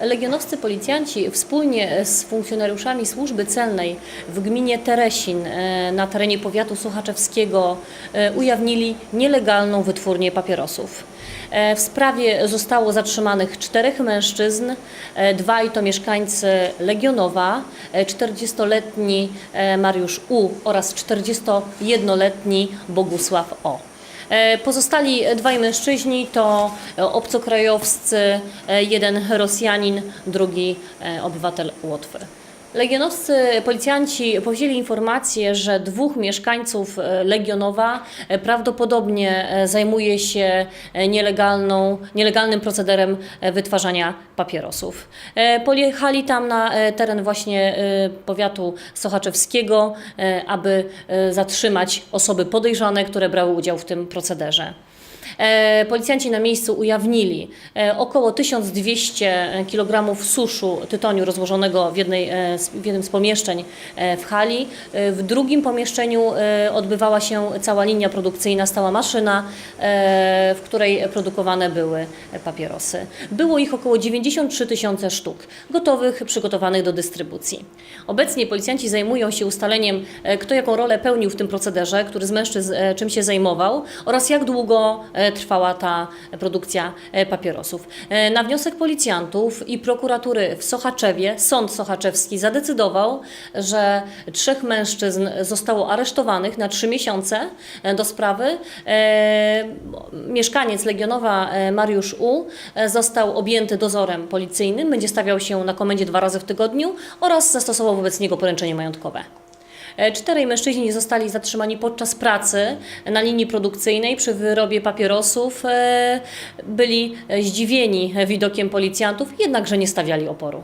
Legionowscy policjanci wspólnie z funkcjonariuszami służby celnej w gminie Teresin e, na terenie powiatu sochaczewskiego e, ujawnili nielegalną wytwórnię papierosów. E, W sprawie zostało zatrzymanych czterech mężczyzn, dwaj to mieszkańcy Legionowa, e, 40-letni e, Mariusz U oraz 41-letni Bogusław O. E, Pozostali dwaj mężczyźni to e, obcokrajowscy, e, jeden Rosjanin, drugi obywatel Łotwy. Legionowscy policjanci powzięli informację, że dwóch mieszkańców e, Legionowa e, prawdopodobnie e, zajmuje się nielegalną, nielegalnym procederem wytwarzania papierosów. Pojechali tam na teren właśnie powiatu sochaczewskiego, aby zatrzymać osoby podejrzane, które brały udział w tym procederze. E, Policjanci na miejscu ujawnili e, około 1200 kg suszu tytoniu rozłożonego w, jednej, e, w jednym z pomieszczeń w hali. W drugim pomieszczeniu odbywała się cała linia produkcyjna, stała maszyna, w której produkowane były papierosy. Było ich około 93 tysiące sztuk, gotowych, przygotowanych do dystrybucji. Obecnie policjanci zajmują się ustaleniem, kto jaką rolę pełnił w tym procederze, który z mężczyzn czym się zajmował oraz jak długo trwała ta produkcja e, papierosów. E, Na wniosek policjantów i prokuratury w Sochaczewie sąd sochaczewski zadecydował, że trzech mężczyzn zostało aresztowanych na trzy miesiące e, do sprawy. Mieszkaniec Legionowa Mariusz U został objęty dozorem policyjnym, będzie stawiał się na komendzie dwa razy w tygodniu oraz zastosował wobec niego poręczenie majątkowe. E, Czterej mężczyźni zostali zatrzymani podczas pracy na linii produkcyjnej przy wyrobie papierosów. E, Byli e, zdziwieni widokiem policjantów, jednakże nie stawiali oporu.